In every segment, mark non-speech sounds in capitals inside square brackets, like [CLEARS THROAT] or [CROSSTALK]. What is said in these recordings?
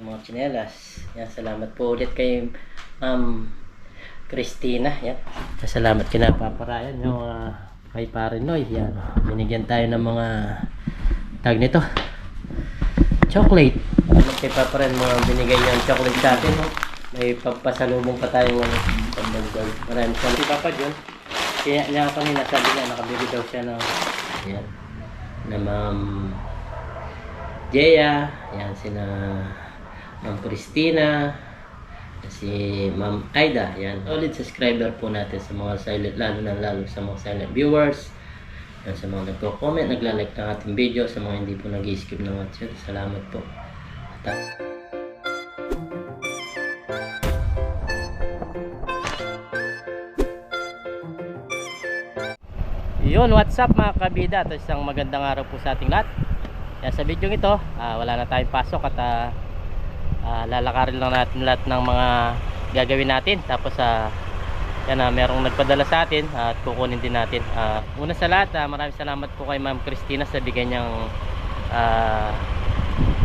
Yung mga tsinelas. Yan, salamat po ulit kay Ma'am Christina. Yan. Salamat kina Papa Ryan. Yung uh, kay Pare Noy. Yan. Binigyan tayo ng mga tag nito. Chocolate. Ano kay Papa Ryan mga binigay niya ang chocolate sa atin. No? May pagpasalubong pa tayong ano, pagdagdag. Maraming salamat. Si Papa John. Kaya niya kanina sabi niya nakabili daw siya ng yan. Na Ma'am Jeya, yan sina Ma'am Christina, si Ma'am Aida, yan. Solid subscriber po natin sa mga silent, lalo na lalo sa mga silent viewers. Yan, sa mga nagko-comment, nagla-like ng ating video, sa mga hindi po nag-skip ng watch yun. Salamat po. At, ah, Yun, what's up mga kabida? At isang magandang araw po sa ating lahat. Yan, sa video ito, ah, wala na tayong pasok at ah, ah, lalakarin lang natin lahat ng mga gagawin natin. Tapos ah, yan, ah, merong nagpadala sa atin at kukunin din natin. Ah, una sa lahat, ah, maraming salamat po kay Ma'am Christina sa bigay niyang ah,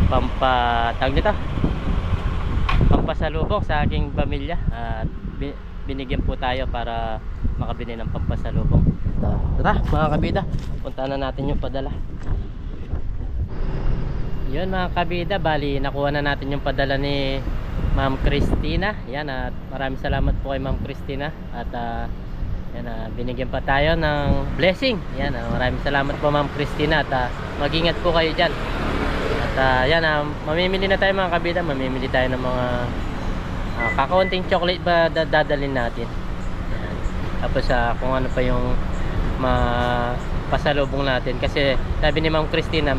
pampatag nito pampasalubong sa aking pamilya at bi- binigyan po tayo para makabili ng pampasalubong tara mga kabida punta na natin yung padala yun mga kabida bali nakuha na natin yung padala ni Ma'am Christina. Yan at maraming salamat po kay Ma'am Christina. At ah, yan ah, binigyan pa tayo ng blessing. Yan ah, maraming salamat po Ma'am Christina. At ah, mag-ingat po kayo dyan. At ah, yan ah, mamimili na tayo mga kabida. Mamimili tayo ng mga ah, kakaunting chocolate ba da- dadalhin natin. Yan. tapos ah, kung ano pa yung mapasalubong natin. Kasi sabi ni Ma'am Christina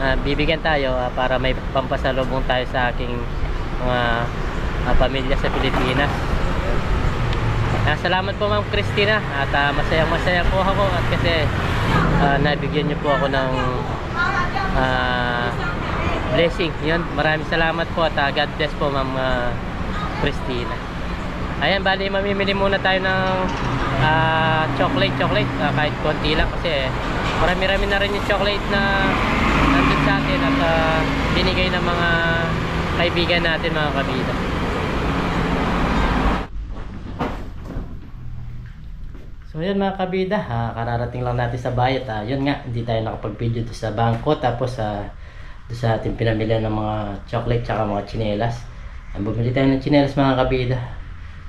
ah, bibigyan tayo ah, para may pampasalubong tayo sa aking mga ah, pamilya sa Pilipinas. Ah, salamat po Ma'am Christina. At ah, masayang masaya po ako at kasi ah, nabigyan niyo po ako ng ah, blessing. Yun maraming salamat po at ah, God bless po Ma'am ah, Christina. Ayan bali mamimili muna tayo ng ah, chocolate chocolate. Ah, kahit konti lang kasi marami rami na rin yung chocolate na nandun sa atin at ah, binigay ng mga kaibigan natin mga kabida So yun mga kabida, ah, kararating lang natin sa bayat. Ah, yun nga, hindi tayo nakapag-video sa bangko. Tapos ah, doon sa ating pinamili ng mga chocolate tsaka mga chinelas. Ang bumili tayo ng chinelas mga kabida.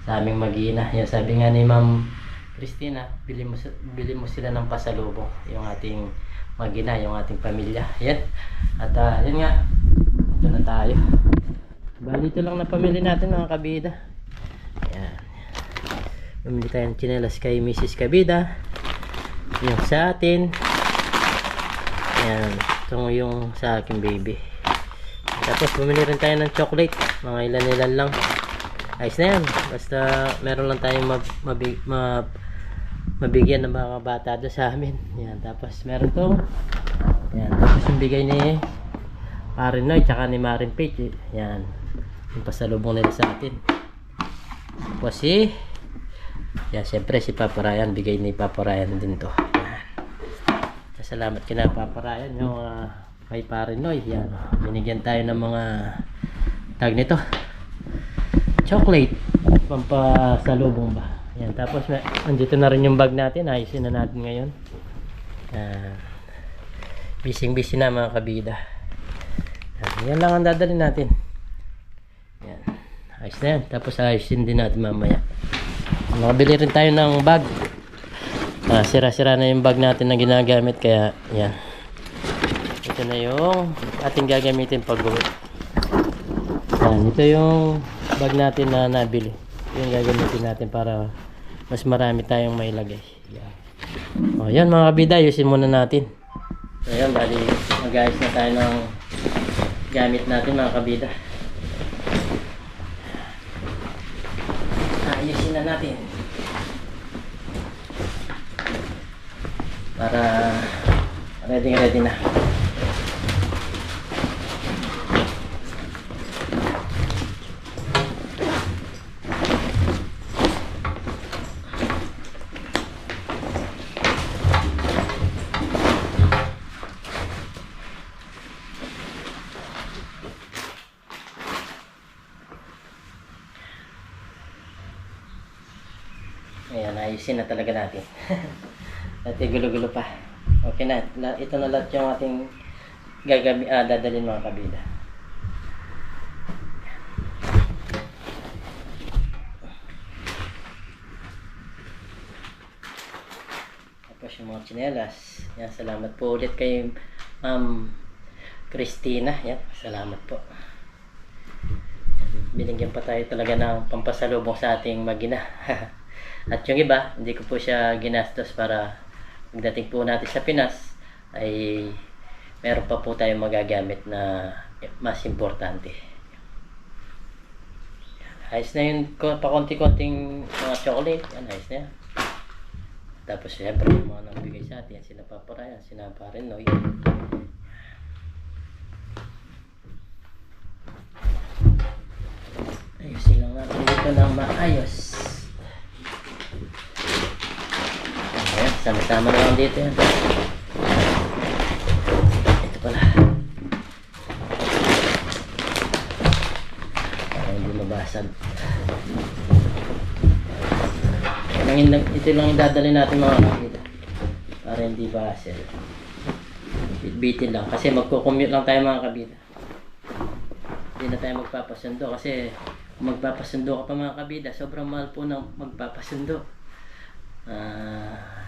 Sa aming mag-iina. Yan sabi nga ni Ma'am Christina, bili mo, bili mo sila ng pasalubong. Yung ating mag-ina, yung ating pamilya. Yan. At ah, yun nga, ito na tayo. Bali ito lang na pamili natin mga kabida. Yan. Bumili tayo ng chinelas kay Mrs. Kabida. Yung sa atin. Ayan. Ito yung sa aking baby. Tapos bumili rin tayo ng chocolate. Mga ilan-ilan lang. Ayos na yan. Basta meron lang tayong mab mabig mab mabigyan ng mga bata doon sa amin. Yan. Tapos meron to. Yan. Tapos yung bigay ni Marin Noy tsaka ni Marin Page. Yan. Yung pasalubong nila sa atin. Tapos si yan, siyempre si Papa Ryan, bigay ni Papa Ryan din to. Yan. Salamat kina Papa Ryan, yung uh, kay Pare Noy. Yan. Binigyan tayo ng mga tag nito. Chocolate. Pampasalubong ba. Yan. Tapos, may, andito na rin yung bag natin. Ayusin na natin ngayon. Yan. Bising busy na mga kabida. Yan, yan lang ang dadalhin natin. Yan. Ayos na yan. Tapos ayusin din natin mamaya. Nakabili rin tayo ng bag. Ah, sira-sira na yung bag natin na ginagamit kaya yan. Ito na yung ating gagamitin pag uwi. Yan, ito yung bag natin na nabili. Yung gagamitin natin para mas marami tayong mailagay. Yan. O yan mga kabida, ayusin muna natin. So yan, bali mag-ayos na tayo ng gamit natin mga kabida. ayusin na natin para ready ready na Ayan, ayusin na talaga natin. [LAUGHS] At gulo-gulo pa. Okay na. Ito na lahat yung ating gagabi, ah, dadalhin mga kabida. Tapos yung mga tsinelas. Yan, salamat po ulit kay Ma'am Christina. Yan, salamat po. Binigyan pa tayo talaga ng pampasalubong sa ating magina. [LAUGHS] At yung iba, hindi ko po siya ginastos para pagdating po natin sa Pinas ay meron pa po tayong magagamit na mas importante. Ayos na yun, ko- pa konti-konting mga chocolate. Yan, ayos na yan. Tapos syempre yung mga nagbigay sa atin, sila Papa Ryan, sila Parenoy. Ayusin lang natin dito ng maayos. Ayan, sama-sama na lang dito yan. Ito pala. Para hindi mabasag. Ito lang, dadalhin natin mga kapita. Para hindi basel. Bitbitin lang. Kasi magko-commute lang tayo mga kabita. Hindi na tayo magpapasundo kasi magpapasundo ka pa mga kabida, sobrang mahal po ng magpapasundo. Ah,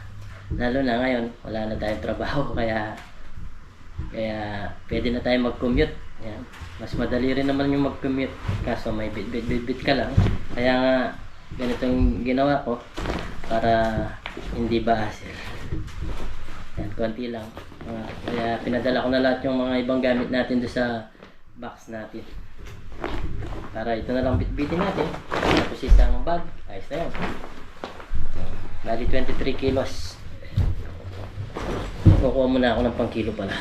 lalo na ngayon, wala na tayong trabaho [LAUGHS] kaya kaya pwede na tayo mag-commute. Yan. Mas madali rin naman yung mag-commute kaso may bit-bit-bit ka lang. Kaya nga ganitong ginawa ko para hindi ba hassle. Yan, konti lang. Ah, kaya pinadala ko na lahat yung mga ibang gamit natin doon sa box natin. Para ito na lang bitbitin natin. Tapos isang bag. Ayos na yan. Bali 23 kilos. Kukuha muna ako ng pang kilo pala.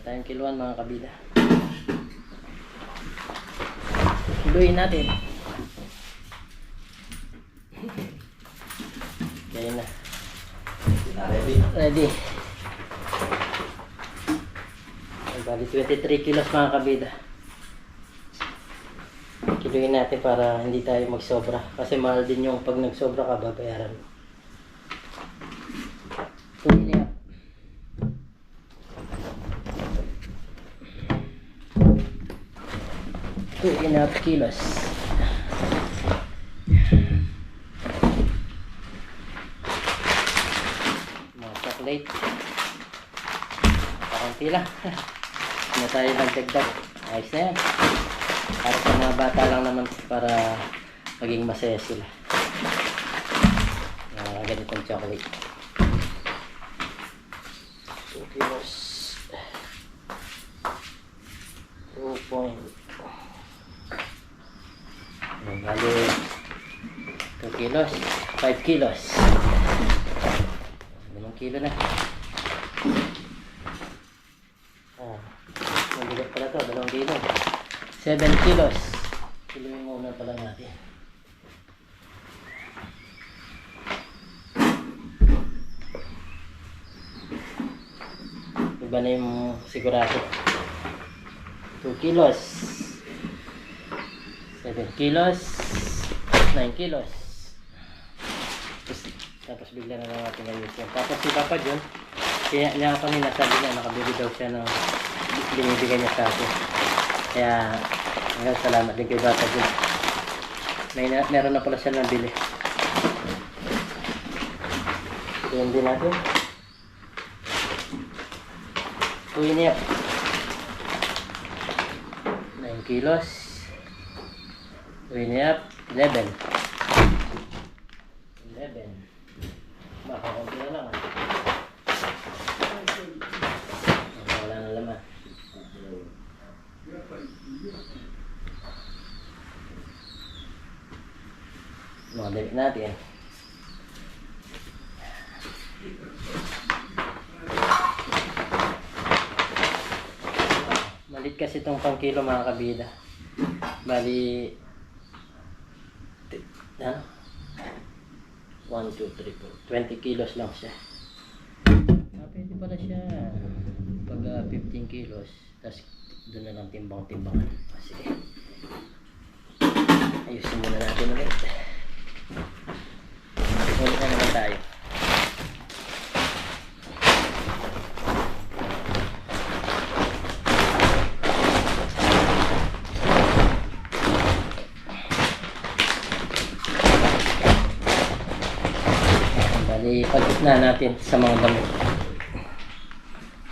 Tayong kiluan mga kabila. Kiluin natin. Kaya na. Ready? Bali 23 kilos mga kabida. Kiluin natin para hindi tayo magsobra. Kasi mahal din yung pag nagsobra ka, babayaran. Tuloy na. Two and a half kilos. Mga chocolate. Karanti lang. Hindi [LAUGHS] na tayo nagdagdag. Ayos na yan. Para sa mga bata lang naman para maging masaya sila. Mga ganitong chocolate. 2 kilos. 2 point. Bali 2 kilos. 5 kilos. 5 kilo na. Ah, mabigat pala to, dalawang kilo. 7 kilos. Kiloin muna pala natin. Iba na yung sigurado. 2 kilos. 7 kilos. 9 kilos. Tapos, tapos bigla na lang natin ayusin. Tapos si Papa John, kaya niya kanina sabi niya nakabili daw siya ng binibigay niya sa akin. Kaya hanggang salamat din kay Papa John. May na, meron na pala siya nabili. Yun din natin. Uwi niya. 9 kilos. Uwi niya. 11. 11. Baka konti na lang ah. Baka Wala na laman. Mga natin. Malit kasi itong pang kilo mga kabida. Bali, ano? 1, 2, 3, 4. 20 kilos lang siya. Ah, pwede pala siya. Pag ah, 15 kilos, tapos doon na lang timbang-timbangan. Ah, sige. Ayusin muna natin ulit. Tayo. Bali, pagkitna natin sa mga damit.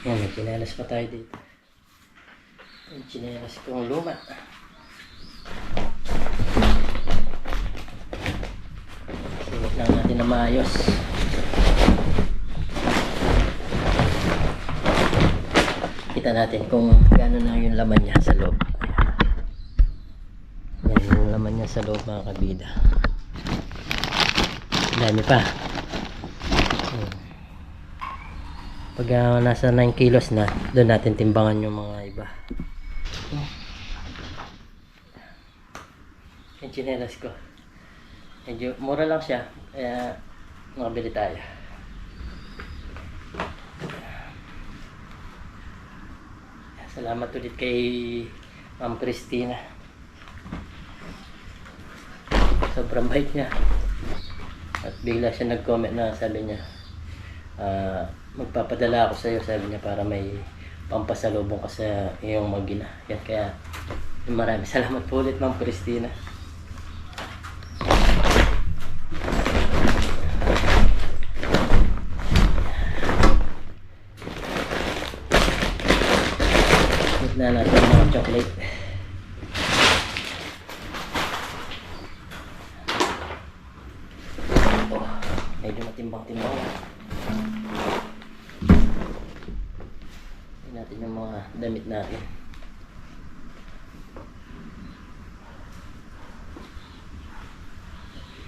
Yan, may chinelas pa tayo dito. Yung chinelas kong luma. Lang natin na maayos. Kita natin kung gaano na yung laman niya sa loob. Yan yung laman niya sa loob mga kabida. Dami pa. Pag ah, nasa 9 kilos na, doon natin timbangan yung mga iba. Yung chinelas ko. Medyo mura lang siya. Kaya makabili tayo. Salamat ulit kay Ma'am Christina. Sobrang bait niya. At bigla siya nag-comment na sabi niya, ah, magpapadala ako sa iyo, sabi niya, para may pampasalubong ka sa iyong magina. Yan, kaya maraming salamat po ulit, Ma'am Christina.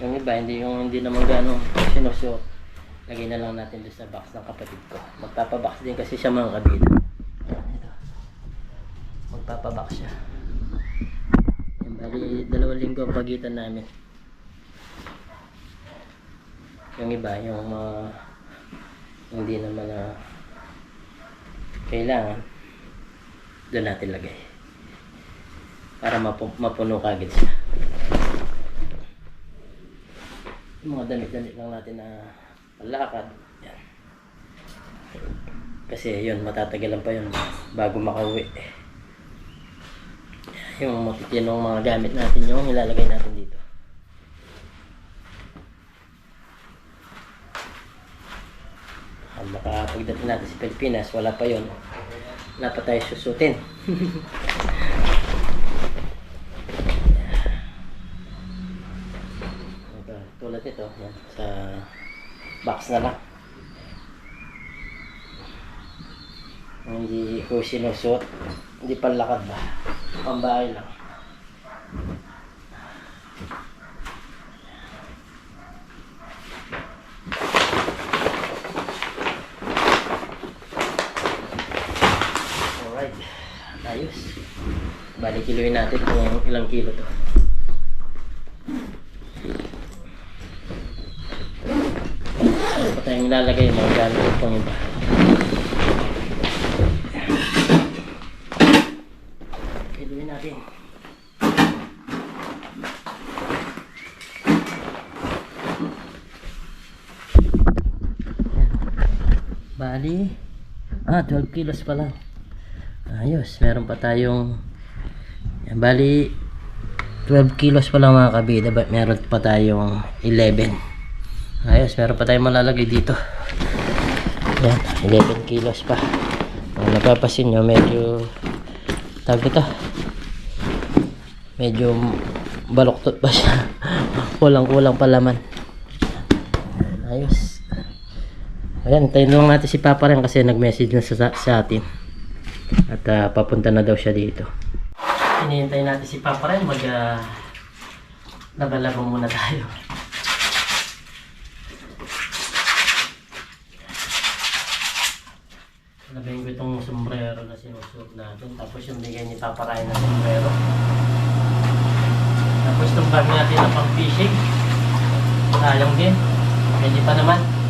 Yung iba, hindi yung hindi naman ganong sinusuot. Lagay na lang natin doon sa box ng kapatid ko. Magpapabox din kasi siya mga kabila. Ayan, ito. Magpapabox siya. Yan, bali, dalawang linggo ang pagitan namin. Yung iba, yung mga hindi naman na kailangan, doon natin lagay. Para mapu- mapuno kagad siya. Yung mga damit-damit lang natin na palakad. Yan. Kasi yun, matatagalan pa yun bago makauwi. Yung matitinong mga gamit natin yung ilalagay natin dito. Baka pagdating natin sa Pilipinas, wala pa. Wala pa tayo susutin. [LAUGHS] Ito, tulad ito, yan, sa box na lang. Hindi ko sinusuot, hindi panlakad ba? Pambahay lang. Alright. Ayos. Bali kiloin natin kung ilang kilo to. Ano pa tayong ilalagay mga itong iba. Kiloin natin. Bali, ah, 12 kilos pa lang. Ayos, meron pa tayong, bali, 12 kilos pa lang mga kabida, but meron pa tayong 11. Ayos, meron pa tayong malalagay dito. Yan, 11 kilos pa. Kung napapasin nyo, medyo, tawag ito, medyo baloktot pa siya. [LAUGHS] Kulang-kulang pa laman. Ayos. Ayan, tayo lang natin si Papa rin kasi nag-message na sa, sa atin. At ah, papunta na daw siya dito. Hinihintay natin si Papa rin mag uh, muna tayo. Lagay ko itong sombrero na sinusuot natin. Tapos yung bigay niya papakain na sombrero. Tapos itong bag natin na pang fishing. Sayang din. Pwede pa naman.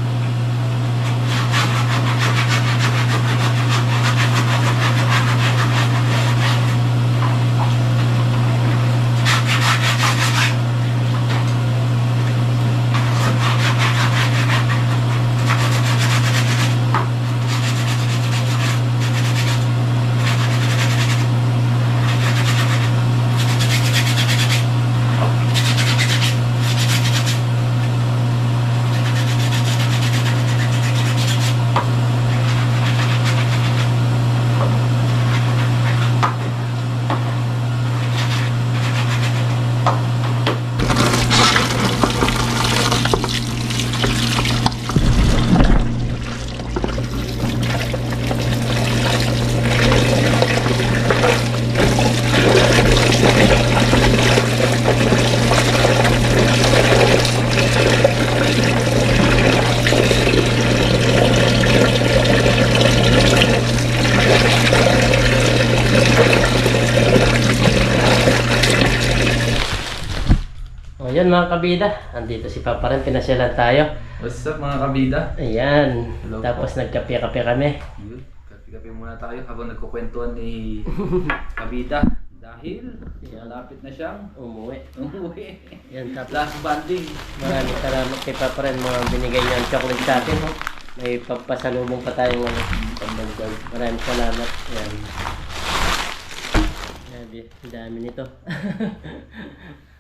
Mga kabida. Andito si Papa rin. Pinasyalan tayo. What's up mga kabida? Ayan. Hello po. Tapos nagkape-kape kami. Kape-kape muna tayo habang nagkukwentuhan ni [LAUGHS] kabida. Dahil malapit na siyang Umuwi. umuwi. Yan. Tapos Last banding. maraming salamat kay Papa rin. Mga binigay niya ang chocolate sa atin. oh. May papasalubong pa tayong ano, pambagdag. Maraming salamat. Yan. Grabe. Ang dami nito. [LAUGHS]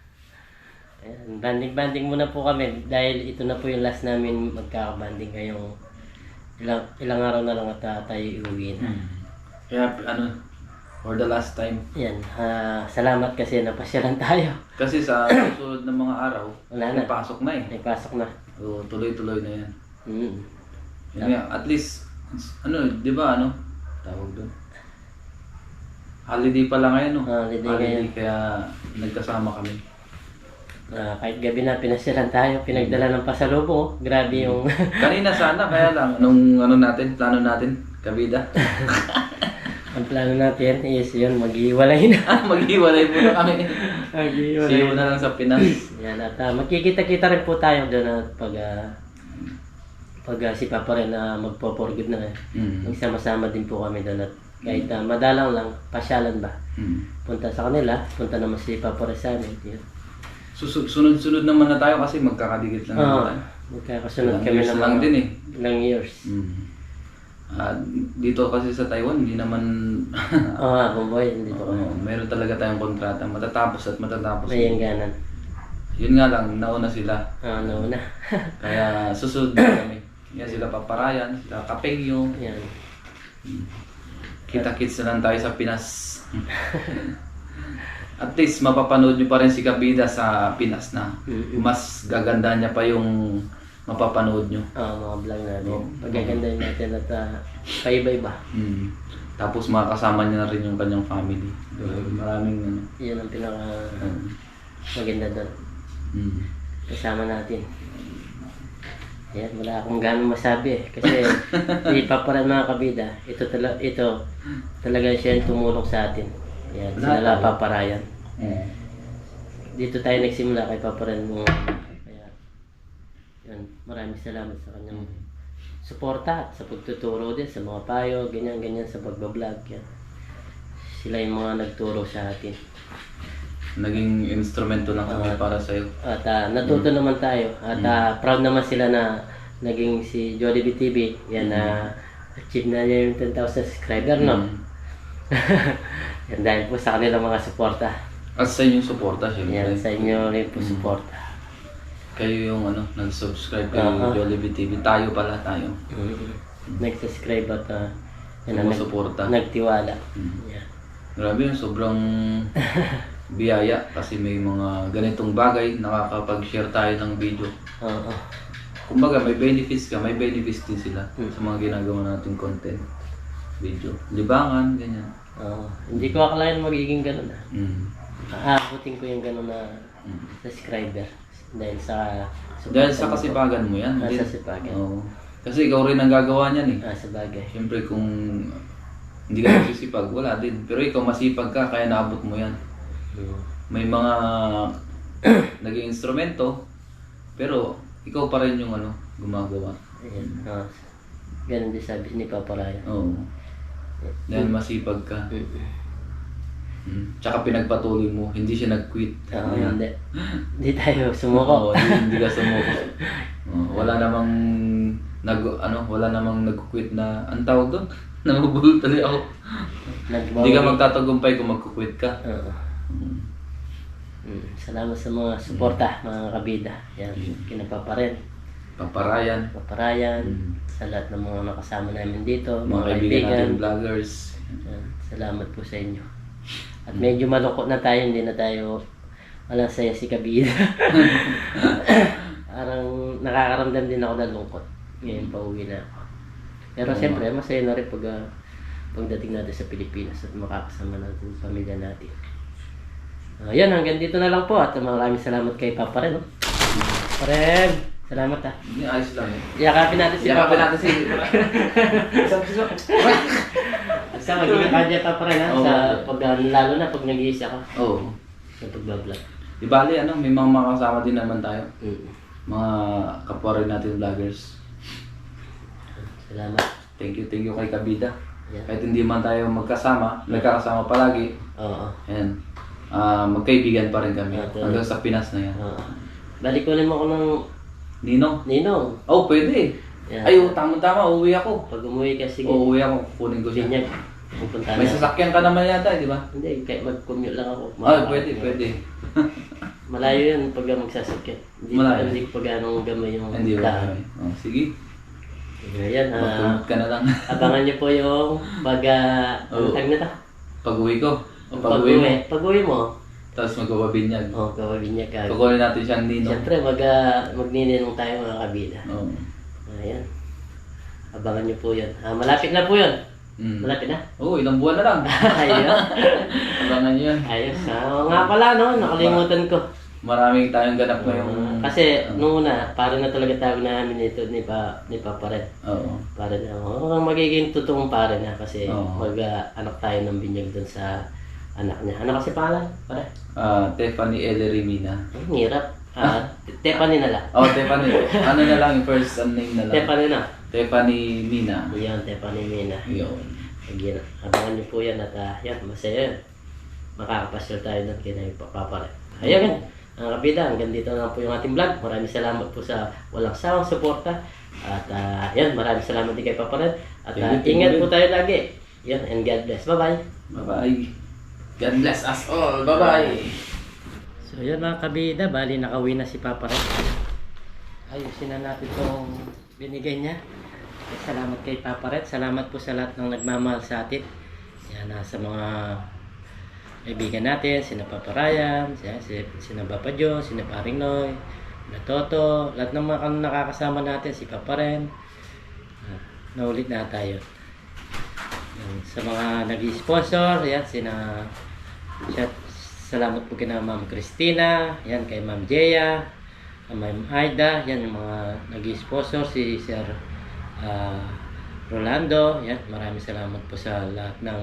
Banding-banding muna po kami dahil ito na po yung last namin magkakabanding ngayong ilang, ilang araw na lang at ah, tayo iuwi na. Kaya ano, for the last time. Yan, ah, salamat kasi napasyalan tayo. Kasi sa [CLEARS THROAT] susunod ng mga araw, Wala na. may pasok na eh. May pasok na. So, tuloy-tuloy na yan. Mm. Yun nga, at least, ano, di ba ano, tawag doon? Holiday pala ngayon, no? Holiday ngayon. kaya nagkasama kami. Ah, kahit gabi na pinasyalan tayo, pinagdala ng pasalubong. oh. Grabe yung [LAUGHS] Kanina sana, kaya lang, nung ano natin, plano natin, kabida. [LAUGHS] ang plano natin is yun, maghiwalay na. Ah, maghiwalay muna kami. [LAUGHS] maghiwalay See you na lang sa Pinas. Yan, at ah, magkikita-kita rin po tayo doon at pag ah, pag ah, si Papa rin na magpo-forgive na Mm. magsama-sama din po kami doon at kahit ah, madalang lang, pasyalan ba? Mm. Punta sa kanila, punta naman si Papa rin sa amin. Yun. Susu- Sunod-sunod naman na tayo kasi magkakadikit lang Oo, naman tayo. magkakasunod Ilang kami years ng lang mga din eh. ilang years. Mm. Ah, dito kasi sa Taiwan, hindi naman... [LAUGHS] Oo nga, kumboy, hindi po. Oo, meron talaga tayong kontrata. Matatapos at matatapos. May hangganan. Yun nga lang, nauna sila. Ah, ano na. [LAUGHS] Kaya susunod na kami. Yan sila paparayan, sila kapengyo. Yan. Kita-kits na lang tayo sa Pinas. [LAUGHS] At least mapapanood nyo pa rin si Kabida sa Pinas na. Mm-mm. Mas gaganda niya pa yung mapapanood nyo. Ah, mga vlog natin. Oo. Pagkagandahin natin at uh, paiba-iba. Mm. Tapos makakasama niya na rin yung kanyang family. Maraming ano. Yan ang pinaka um, maganda doon. mm. Kasama natin. Yan, wala akong ganong masabi eh. Kasi [LAUGHS] ipaparan mga kabida, ito, tala, ito talaga siya yung tumulong sa atin. Yan, sila tayo. Mm. Dito tayo nagsimula kay Paparan mo. Kaya, yun, maraming salamat sa kanyang suporta at sa pagtuturo din sa mga payo, ganyan-ganyan sa pagbablog. Yan. Sila yung mga nagturo sa atin. Naging instrumento lang kami Ah. para sa'yo. At ah, natuto naman tayo. At ah, proud naman sila na naging si Jollibee TV. Yan na achieve na niya yung 10,000 subscriber, no? Mm. [LAUGHS] Yan dahil po sa kanilang mga suporta. At sa inyong suporta, syempre. Yan, sa inyo rin po suporta. Kayo yung ano, nag-subscribe kay Aha. Jollibee TV. Tayo pala, tayo. Mm. Nag-subscribe at ah, yan ang nag- Sumusuporta. nagtiwala. Mm. Yan. Grabe yun, sobrang [LAUGHS] biyaya kasi may mga ganitong bagay, nakakapag-share tayo ng video. Oo. Kumbaga, may benefits ka, may benefits din sila Hmm. sa mga ginagawa nating content. Video. Libangan, ganyan. Oo. Hindi ko akalain magiging ganun ah. Mm. Aabutin ko yung ganun na subscriber. Dahil sa... Dahil sa suporta mo po. kasipagan mo yan. Ah, sa sipagan. Oo. Kasi ikaw rin ang gagawa niyan eh. Ah, sa bagay. Siyempre kung hindi ka masisipag, wala din. Pero ikaw masipag ka, kaya naabot mo yan. Mm. may mga [CLEARS THROAT] naging instrumento, pero ikaw pa rin yung ano, gumagawa. Ayan. ah. ganun din sabi ni Papa Ryan. Oo. Dahil masipag ka. Mm. Mm. Tsaka pinagpatuloy mo, hindi siya nag-quit. Oo, Ayan. hindi. Hindi tayo sumuko. Oo, hindi, hindi ka sumuko. [LAUGHS] Oo, wala namang nag ano, wala namang nag-quit na ang tawag doon. [LAUGHS] Namubulol tuloy ako. Nagbawi. Hindi ka magtatagumpay kung mag-quit ka. Oo. Mm. Mm. Salamat sa mga suporta, mga kabida. Yan, kina Papa Ren, Paparayan. Papa Ryan, Mm. sa lahat ng mga nakasama namin dito, Mga mga, kaibigan kaibigan. vloggers. Yan, salamat po sa inyo. At medyo malungkot na tayo, hindi na tayo walang saya si Kabida. [LAUGHS] Parang nakakaramdam din ako ng lungkot. Ngayon pa uwi na ako. Pero Oo. siyempre, masaya na rin pag ah, pagdating natin sa Pilipinas at makakasama natin yung pamilya natin. Uh, yan, hanggang dito na lang po at maraming salamat kay Papa Ren. No? Papa Ren, salamat ah. Hindi, ayos lang eh. Yakapin natin si Yakapin Papa. natin si... [LAUGHS] Sa magiging kanya Papa Ren ha, Oo. sa pag, lalo na pag nag-iisa ka Oo. sa pagbablog. Di bali, ano, may mga makasama din naman tayo. Mm. Mga kapwa rin natin vloggers. Salamat. Thank you, thank you kay Kabida. Yan. Kahit hindi man tayo magkasama, nagkakasama palagi. Oo. Ayan. Ah, magkaibigan pa rin kami. Ah, talaga. Hanggang sa Pinas na yan. Oo. Balik ko mo ako ng Nino? Ninong. Oh, pwede. Yan. Ay, oh, tama-tama. Uuwi ako. Pag umuwi ka, sige. Uuwi ako. Kukunin ko siya. Binyag. Pupunta May na. sasakyan ka naman yata, di ba? Hindi, kahit mag-commute lang ako. Ah, pwede, pwede. [LAUGHS] Malayo yun pag magsasakyan. Hindi, Malayo. hindi ko pa ganong gamay yung Hindi ba? daan. Oh, sige. Ayan, ah, Magkumot ka na lang. [LAUGHS] abangan niyo po yung pag, uh, ano Oo. tag na ta? Pag-uwi ko. O Pag pag-uwi mo. uwi. Pag uwi mo, Tapos magbababinyag. oh, gawin niya ka. Kukunin natin siyang Nino. Siyempre, mag, uh, magnininong tayo mga kabila. Oo. Ayan. Abangan niyo po yun. Ah, malapit na po yun. Mm. Malapit na. Oo, ilang buwan na lang. [LAUGHS] Ayun. Abangan niyo yan. Ayos. Oo nga pala, no? Nakalimutan ko. Maraming tayong ganap ngayong... Ah, kasi nung una, para na talaga tawag namin ito ni pa ni Papa Red. Oo. Para na, oh, magiging totoong pare na kasi Oo. mag-anak tayo ng binyag dun sa anak niya. Ano kasi pangalan? Pare? Ah, Tiffany Ellery Mina. Ay, ang hirap. Ah, [LAUGHS] Tepani na lang. Oh, Tiffany. ano na lang yung first name na lang. Tepani na. Tiffany Mina. Yan, Tepani Mina. Yun. Again, abangan niyo po yan at ah, yan, masaya yan. Makakapasyal tayo doon kay na Papa Red. Ayan, ang kabida, hanggang dito na po yung ating vlog. Maraming salamat po sa walang sawang suporta. At ah, yan, maraming salamat din kay Papa Red. At thank ingat po tayo lagi. Yan, and God bless. Bye-bye. Bye-bye. God bless us all. Bye-bye. So yun mga kabida, bali nakauwi na si Papa Red. Ayusin na natin itong binigay niya. Salamat kay Papa Red. Salamat po sa lahat ng nagmamahal sa atin. Yan, ah, sa mga kaibigan natin, sina Papa Ryan, si, si, sina Papa Joe, sina Paring Noy, sina Toto, lahat ng mga nakakasama natin, si Papa Ren. Ah, naulit na tayo. Yan, sa mga nag-sponsor, yan, sina Shout, salamat po kina Ma'am Christina, yan kay Ma'am Jeya, Ma'am Aida, yan yung mga nag-sponsor si Sir ah, Rolando, yan maraming salamat po sa lahat ng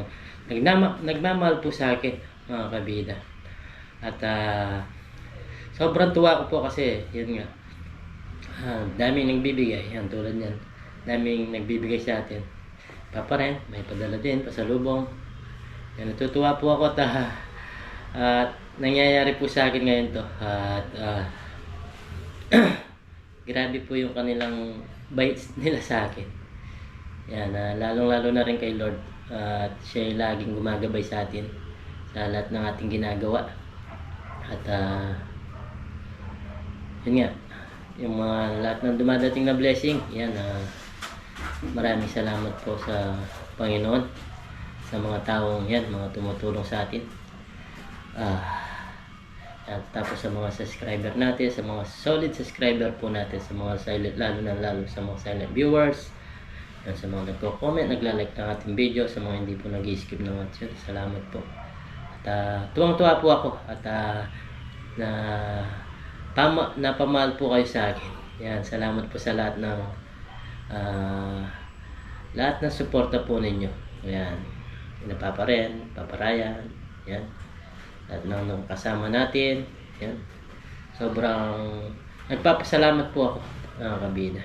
nagnama, nagmamahal po sa akin mga kabida. At ah, sobrang tuwa ko po kasi yun nga, ah, daming nagbibigay, yan tulad yan, daming nagbibigay sa atin. Papa rin, may padala din, pasalubong. Yan, natutuwa po ako at ah, at nangyayari po sa akin ngayon to. At ah, [CLEARS THROAT] grabe po yung kanilang bites [LAUGHS] nila sa akin. Yan, ah, lalong-lalo na rin kay Lord. At siya yung laging gumagabay sa atin sa lahat ng ating ginagawa. At ah, yun nga, yung mga lahat ng dumadating na blessing, yan, ah, maraming salamat po sa Panginoon sa mga taong yan, mga tumutulong sa atin. Ah, at tapos sa mga subscriber natin, sa mga solid subscriber po natin, sa mga silent, lalo na lalo sa mga silent viewers, yan, sa mga nagko-comment, nagla-like ng ating video, sa mga hindi po nag-skip ng yun, salamat po. At ah, tuwang-tuwa po ako at ah, na pama, napamahal po kayo sa akin. Yan, salamat po sa lahat ng ah, lahat ng suporta po ninyo. Yan. Sina Papa Ren, Papa Ryan, yan. Lahat ng ng kasama natin. Yan. Sobrang nagpapasalamat po ako, mga kabida.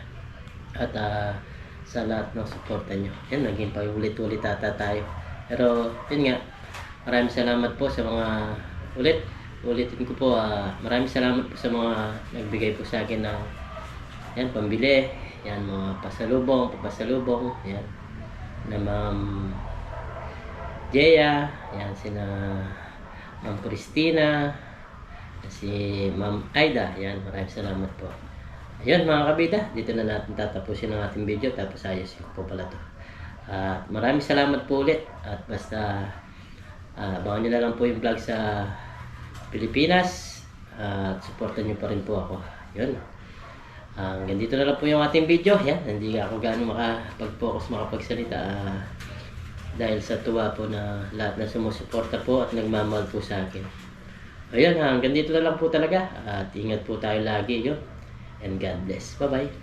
At ah, sa lahat ng suporta nyo. Yan, naging paulit-ulit ata tayo. Pero, yun nga, maraming salamat po sa mga ulit. Ulitin ko po, ah, maraming salamat po sa mga nagbigay po sa akin ng yan, pambili. Yan, mga pasalubong, papasalubong. Yan. Na Ma'am Jeya. Yan, sina Ma'am Christina. Si Ma'am Aida. Yan, maraming salamat po. Ayun mga kabida, dito na natin tatapusin ang ating video tapos ayusin ko po pala to. At maraming salamat po ulit at basta uh, abangan nyo na lang po yung vlog sa Pilipinas at supportan nyo pa rin po ako. Yun. Hanggang dito na lang po yung ating video. Yan, hindi ako gaano makapag-focus, makapagsalita ah, dahil sa tuwa po na lahat na sumusuporta po at nagmamahal po sa akin. Ayun, hanggang dito na lang po talaga. At ingat po tayo lagi. Yun. And God bless. Bye-bye.